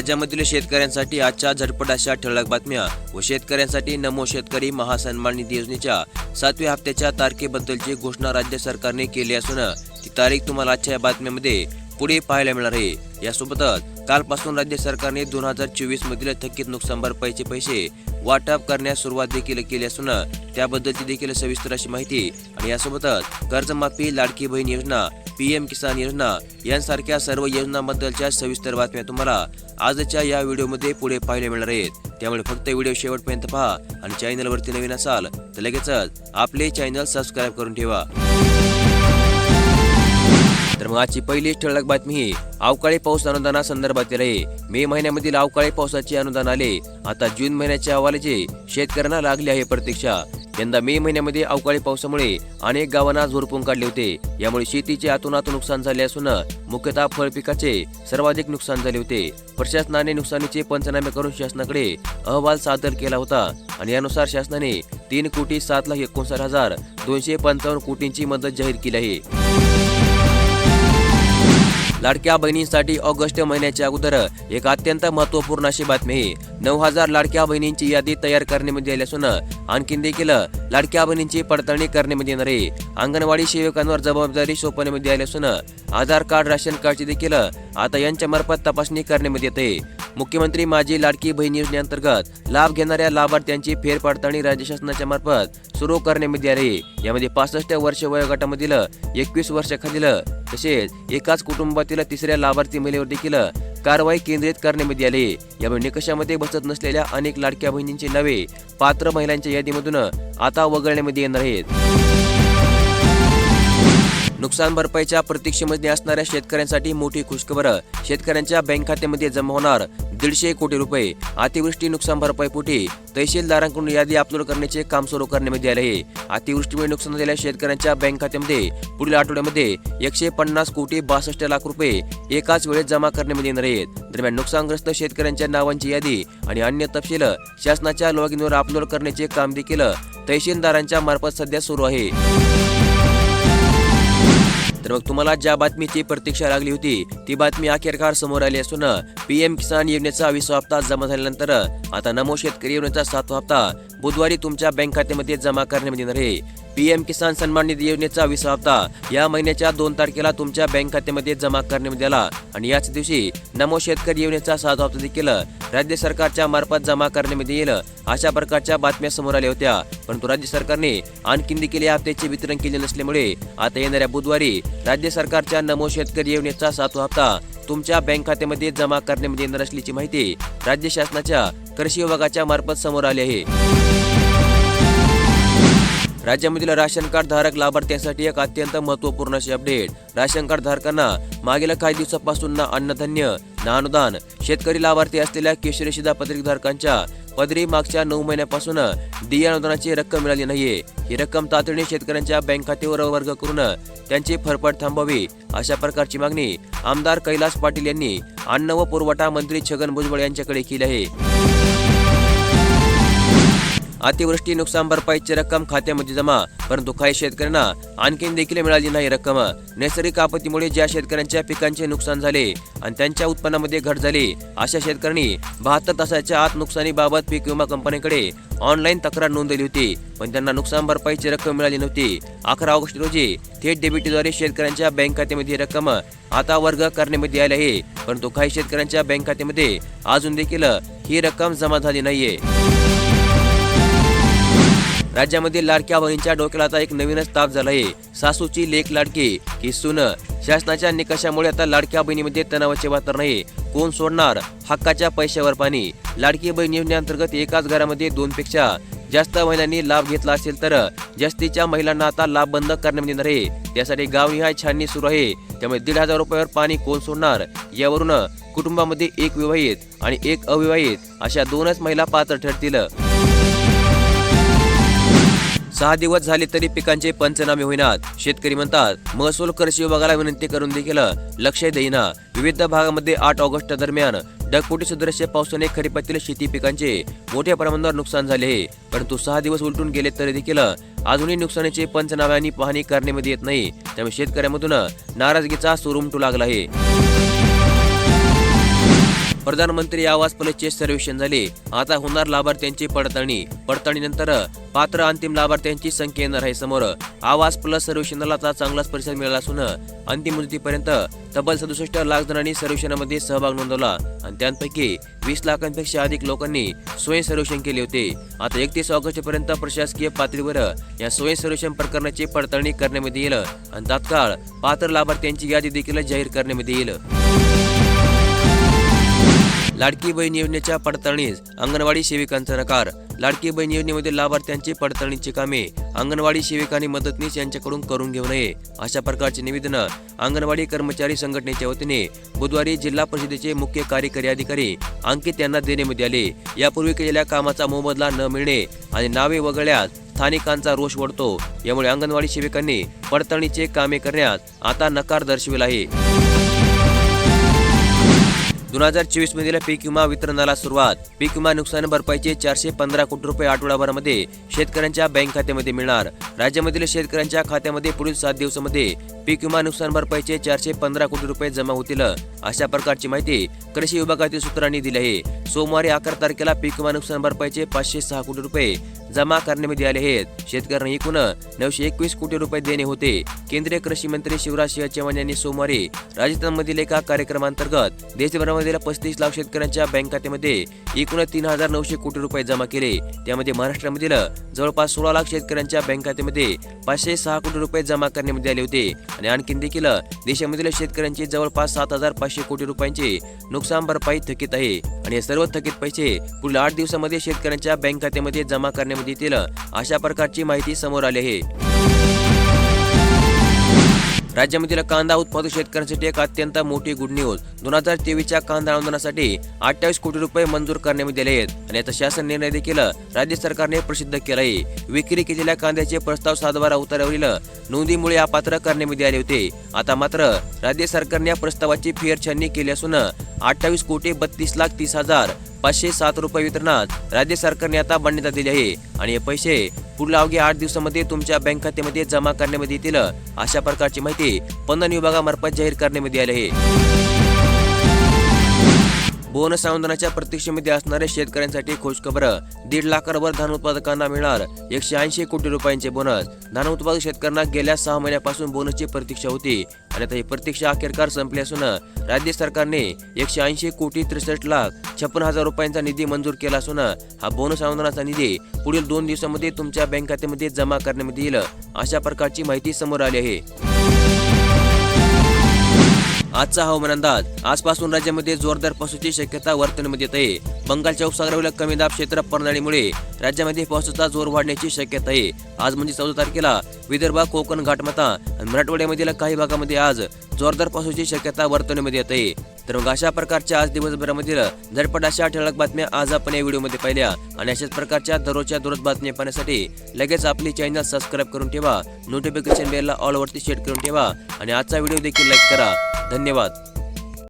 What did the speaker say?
राज्यामधील शेतकऱ्यांसाठी आजच्या झटपट अशा ठळक बातम्या व शेतकऱ्यांसाठी नमो शेतकरी महासन्मान निधी योजनेच्या सातव्या हप्त्याच्या तारखेबद्दलची घोषणा राज्य सरकारने केली असून ती तारीख तुम्हाला आजच्या या बातम्यामध्ये पुढे पाहायला मिळणार आहे. यासोबतच कालपासून राज्य सरकारने दोन हजार चोवीस मधील थकीत नुकसान भरपाईचे पैसे वाटप करण्यास सुरुवात देखील केली असून त्याबद्दलची देखील सविस्तर अशी माहिती आणि यासोबतच कर्जमाफी लाडकी बहीण योजना पीएम किसान योजना यांसारख्या सर्व योजनांबद्दलच्या सविस्तर बातम्या तुम्हाला आजच्या या व्हिडिओमध्ये पुढे पाहायला मिळणार आहेत. त्यामुळे फक्त व्हिडिओ शेवटपर्यंत पहा आणि चॅनलवरती नवीन असाल तर लगेचच आपले चॅनल सबस्क्राईब करून ठेवा. तर मग आजची पहिली ठळक बातमी ही अवकाळी पाऊस अनुदानासंदर्भातील आहे. मे महिन्यामधील अवकाळी पावसाचे अनुदान आले. आता जून महिन्याच्या अहवालाचे शेतकऱ्यांना लागली आहे प्रतीक्षा. यंदा मे महिन्यामध्ये अवकाळी पावसामुळे अनेक गावांना झोडपून काढले होते. यामुळे शेतीचे आतोनात नुकसान झाले असून मुख्यतः फळ पिकाचे सर्वाधिक नुकसान झाले होते. प्रशासनाने नुकसानीचे पंचनामे करून शासनाकडे अहवाल सादर केला होता आणि यानुसार शासनाने तीन कोटी सात लाख एकोणसाठ हजार दोनशे पंचावन्न कोटींची मदत जाहीर केली आहे. लाडक्या बहिणींसाठी ऑगस्ट महिन्याच्या अगोदर एक अत्यंत महत्त्वपूर्ण अशी बातमी. नऊ हजार लाडक्या बहिणींची यादी तयार करण्यामध्ये म्हणजे आली असून आणखीन देखील लाडक्या बहिणींची पडताळणी करण्यामध्ये म्हणजे येणार. आहे अंगणवाडी सेवकांवर जबाबदारी सोपवण्यामध्ये म्हणजे आली असून आधार कार्ड राशन कार्डची देखील आता यांच्या मार्फत तपासणी करण्यामध्ये येते. मुख्यमंत्री माझी लाडकी बहीण योजनेअंतर्गत लाभ घेणाऱ्या लाभार्थ्यांची फेरपडताळणी राज्य शासनाच्या मार्फत सुरू करण्यामध्ये आली यामध्ये पासष्ट वर्ष वयोगटामधील एकवीस वर्षाखालील तसेच एकाच कुटुंबातील तिसऱ्या लाभार्थी महिलेवर देखील कारवाई केंद्रित करण्यामध्ये आली यामुळे निकषामध्ये बसत नसलेल्या अनेक लाडक्या बहिणींची नावे पात्र महिलांच्या यादीमधून आता वगळण्यामध्ये येणार आहेत. नुकसान भरपाईच्या प्रतीक्षेमध्ये असणाऱ्या शेतकऱ्यांसाठी मोठी खुशखबर. शेतकऱ्यांच्या बँक खात्यामध्ये जमा होणार दीडशे कोटी रुपये. अतिवृष्टी नुकसान भरपाईपोटी तहसीलदारांकडून यादी अपलोड करण्याचे काम सुरू करण्यामध्ये आले आहे. अतिवृष्टीमुळे नुकसान झालेल्या शेतकऱ्यांच्या बँक खात्यामध्ये पुढील आठवड्यामध्ये एकशे पन्नास कोटी बासष्ट लाख रुपये एकाच वेळेत जमा करण्यामध्ये येणार आहेत. दरम्यान नुकसानग्रस्त शेतकऱ्यांच्या नावांची यादी आणि अन्य तपशील शासनाच्या लॉगिनवर अपलोड करण्याचे काम देखील तहसीलदारांच्या मार्फत सध्या सुरू आहे. तर मग तुम्हाला ज्या बातमीची प्रतीक्षा लागली होती ती बातमी अखेरकार समोर आली असून पीएम किसान योजनेचा विसावा हप्ता जमा झाल्यानंतर आता नमो शेतकरी योजनेचा सातवा हप्ता बुधवारी तुमच्या बँक खात्यामध्ये जमा करण्यात येणार आहे. पीएम किसान सन्मान निधी योजनेचा विसा हप्ता. या महिन्याच्या दोन तारखेला तुमच्या बँक खात्यामध्ये जमा करण्यात आला. आणि याच दिवशी नमो शेतकरी योजनेचा सातवा हप्ता देखील राज्य सरकारच्या मार्फत जमा करण्यामध्ये येईल अशा प्रकारच्या बातम्या समोर आल्या होत्या. परंतु राज्य सरकारने आणखीन देखील या हप्त्याचे वितरण केले नसल्यामुळे आता येणाऱ्या बुधवारी राज्य सरकारच्या नमो शेतकरी योजनेचा सातवा हप्ता तुमच्या बँक खात्यामध्ये जमा करण्यामध्ये येणार असल्याची माहिती राज्य शासनाच्या कृषी विभागाच्या मार्फत समोर आली आहे. राज्यामधील राशन कार्ड धारक लाभार्थ्यांसाठी एक अत्यंत महत्त्वपूर्ण अशी अपडेट. राशन कार्ड धारकांना मागील काही दिवसापासून ना अन्नधान्य ना अनुदान शेतकरी लाभार्थी असलेल्या केशरी शिधापत्रिक धारकांच्या पदरी मागच्या नऊ महिन्यापासून डी अनुदानाची रक्कम मिळाली नाहीये. ही रक्कम तातडीने शेतकऱ्यांच्या बँक खात्यावर वर्ग करून त्यांची फरफड थांबवावी अशा प्रकारची मागणी आमदार कैलास पाटील यांनी अन्न व पुरवठा मंत्री छगन भुजबळ यांच्याकडे केली आहे. अतिवृष्टी नुकसान भरपाईची रक्कम खात्यामध्ये जमा. परंतु काही शेतकऱ्यांना आणखीन देखील मिळाली नाही रक्कम. नैसर्गिक आपत्तीमुळे ज्या शेतकऱ्यांच्या पिकांचे नुकसान झाले आणि त्यांच्या उत्पन्नामध्ये घट झाली अशा शेतकऱ्यांनी बहात्तर तासाच्या आत नुकसानीबाबत पीक विमा कंपनीकडे ऑनलाईन तक्रार नोंदवली होती. पण त्यांना नुकसान भरपाईची रक्कम मिळाली नव्हती. अकरा ऑगस्ट रोजी थेट डेबिटद्वारे शेतकऱ्यांच्या बँक खात्यामध्ये रक्कम आता वर्ग करण्यामध्ये आली आहे. परंतु काही शेतकऱ्यांच्या बँक खात्यामध्ये अजून देखील ही रक्कम जमा झाली नाहीये. राज्यामध्ये लाडक्या बहिणीच्या डोक्याला आता एक नवीनच ताप झाला आहे सासूची लेख लाडकी की सुन. शासनाच्या निकषामुळे आता लाडक्या बहिणीमध्ये तणावाचे वातावरण आहे. कोण सोडणार? हक्काच्या पैशावर पाणी. लाडकी बहीण योजनेअंतर्गत एकाच घरामध्ये दोन पेक्षा जास्त महिलांनी लाभ घेतला असेल तर जास्तीच्या महिलांना आता लाभ बंद करण्यात येणार आहे. त्यासाठी गावनिहाय छाननी सुरू आहे. त्यामुळे दीड हजार रुपयावर पाणी कोण सोडणार? यावरून कुटुंबामध्ये एक विवाहित आणि एक अविवाहित अशा दोनच महिला पात्र ठरतील. सहा दिवस झाले तरी पिकांचे पंचनामे होईनात. शेतकरी म्हणतात महसूल कृषी विभागाला विनंती करून देखील लक्ष देईना. विविध भागामध्ये आठ ऑगस्ट दरम्यान ढगफुटी सदृश्य पावसाने खरीपातील शेती पिकांचे मोठ्या प्रमाणावर नुकसान झाले परंतु सहा दिवस उलटून गेले तरी देखील अजूनही नुकसानीचे पंचनामे आणि पाहणी करण्यामध्ये येत नाही. त्यामुळे शेतकऱ्यांमधून नाराजगीचा सूर उमटू लागला आहे. प्रधानमंत्री आवास प्लसचे सर्वेक्षण झाले. आता होणार लाभार्थ्यांची पडताळणी. पडताळणीनंतर पात्र अंतिम लाभार्थ्यांची संख्या येणार आहे समोर. आवास प्लस सर्वेक्षणाला आता चांगलाच परिसर मिळाला असून अंतिम मुदतीपर्यंत तब्बल सदुसष्ट लाख जणांनी सर्वेक्षणामध्ये सहभाग नोंदवला आणि त्यांपैकी वीस लाखांपेक्षा अधिक लोकांनी स्वयं सर्वेक्षण केले होते. आता एकतीस ऑगस्ट पर्यंत प्रशासकीय पातळीवर या स्वयं सर्वेक्षण प्रकरणाची पडताळणी करण्यामध्ये येईल आणि तात्काळ पात्र लाभार्थ्यांची यादी देखील जाहीर करण्यामध्ये येईल. लाडकी बहीण योजनेच्या पडताळणीस अंगणवाडी सेविकांचा नकार. लाडकी बहीण योजनेमध्ये लाभार्थ्यांची पडताळणीची कामे अंगणवाडी सेविकांनी मदतनीस यांच्याकडून करून घेऊ नये अशा प्रकारचे निवेदन अंगणवाडी कर्मचारी संघटनेच्या वतीने बुधवारी जिल्हा परिषदेचे मुख्य कार्यकारी अधिकारी अंकित यांना देण्यामध्ये आले. यापूर्वी केलेल्या कामाचा मोबदला न मिळणे आणि नावे वगळल्यास स्थानिकांचा रोष वाढतो. यामुळे अंगणवाडी सेविकांनी पडताळणीचे कामे करण्यास आता नकार दर्शविला आहे. दोन हजार चोवीस मधील पीक विमा वितरणाला सुरुवात. पीक विमा नुकसान भरपाईचे चारशे पंधरा कोटी रुपये आठवडाभरामध्ये शेतकऱ्यांच्या बँक खात्यामध्ये मिळणार. राज्यामधील शेतकऱ्यांच्या खात्यामध्ये पुढील सात दिवसामध्ये पीक विमा नुकसान भरपाईचे चारशे पंधरा कोटी रुपये जमा होतील. अशा प्रकारची माहिती कृषी विभागातील सूत्रांनी दिले आहे. सोमवारी अकरा तारखेला पीक विमा नुकसान भरपाईचे पाचशे सहा कोटी रुपये जमा करण्यामध्ये आले आहेत. शेतकऱ्यांना एकूण नऊशे एकवीस कोटी रुपये देणे होते. केंद्रीय कृषी मंत्री शिवराज सिंह चौहान यांनी सोमवारी राजस्थानमधील एका कार्यक्रमांतर्गत देशभरामधील पस्तीस लाख शेतकऱ्यांच्या बँक खात्यामध्ये एकूण तीन हजार नऊशे कोटी रुपये जमा केले. त्यामध्ये महाराष्ट्रामधील जवळपास सोळा लाख शेतकऱ्यांच्या बँक खात्यामध्ये पाचशे सहा कोटी रुपये जमा करण्यामध्ये आले होते. आणि आणखी देखील देशामधील शेतकऱ्यांचे जवळपास सात हजार पाचशे कोटी रुपयांची नुकसान भरपाई थकीत आहे. आणि हे सर्व थकीत पैसे पुढील आठ दिवसामध्ये शेतकऱ्यांच्या बँक खात्यामध्ये जमा करण्यामध्ये येतील अशा प्रकारची माहिती समोर आली आहे. राज्यामधील कांदा उत्पादक शेतकऱ्यांसाठी एक अत्यंत मोठी गुड न्यूज दोन हजार तेवीसच्या कांदा अनुदानासाठी अठ्ठावीस कोटी रुपये मंजूर करण्यात आले आहेत. आणि याचा शासन निर्णय देखील राज्य सरकारने प्रसिद्ध केला आहे विक्री केलेल्या कांद्याचे प्रस्ताव सातबारा उतारावरील नोंदीमुळे अपात्र करण्यामध्ये आले होते. आता मात्र राज्य सरकारने या प्रस्तावाची फेरछाननी केली असून अठ्ठावीस कोटी बत्तीस लाख तीस हजार पाचशे सात रुपये वितरणात राज्य सरकारने आता मान्यता दिली आहे. आणि हे पैसे पुढल्या अवघ्या आठ दिवसामध्ये तुमच्या बँक खात्यामध्ये जमा करण्यामध्ये येतील अशा प्रकारची माहिती पणन विभागामार्फत जाहीर करण्यामध्ये आली आहे. बोनस आंदोलनाच्या प्रतीक्षेमध्ये असणाऱ्या शेतकऱ्यांसाठी खुशखबर. दीड लाखावर धान उत्पादकांना मिळणार. एकशे ऐंशी कोटी रुपयांचे बोनस. धान उत्पादक शेतकऱ्यांना गेल्या सहा महिन्यापासून बोनसची प्रतीक्षा होती. आणि आता ही प्रतीक्षा अखेरकार संपली असून राज्य सरकारने एकशे ऐंशी कोटी त्रेसष्ट लाख छप्पन हजार रुपयांचा निधी मंजूर केला असून हा बोनस आंदोलनाचा निधी पुढील दोन दिवसामध्ये तुमच्या बँक खात्यामध्ये जमा करण्यामध्ये येईल अशा प्रकारची माहिती समोर आली आहे. आजचा हवामान अंदाज. आजपासून राज्यामध्ये जोरदार पावसाची शक्यता वर्तनमध्ये येत आहे. बंगालच्या उपसागरावरील कमी दाब क्षेत्र परनाळीमुळे राज्यामध्ये पावसाचा जोर वाढण्याची शक्यता आहे. आज म्हणजे चौदा तारखेला विदर्भ कोकण घाटमाता आणि मराठवाड्यामधील काही भागामध्ये आज जोरदार पावसाची शक्यता वर्तवण्यामध्ये येत आहे. तर मग अशा प्रकारच्या आज दिवसभरामधील झटपट अशा ठळक बातम्या आज आपण या व्हिडिओमध्ये पाहिल्या. आणि अशाच प्रकारच्या दररोजच्या दररोज बातम्या पाहण्यासाठी लगेच आपली चॅनल सबस्क्राईब करून ठेवा. नोटिफिकेशन बेलला ऑलवरती सेट करून ठेवा. आणि आजचा व्हिडिओ देखील लाईक करा. धन्यवाद.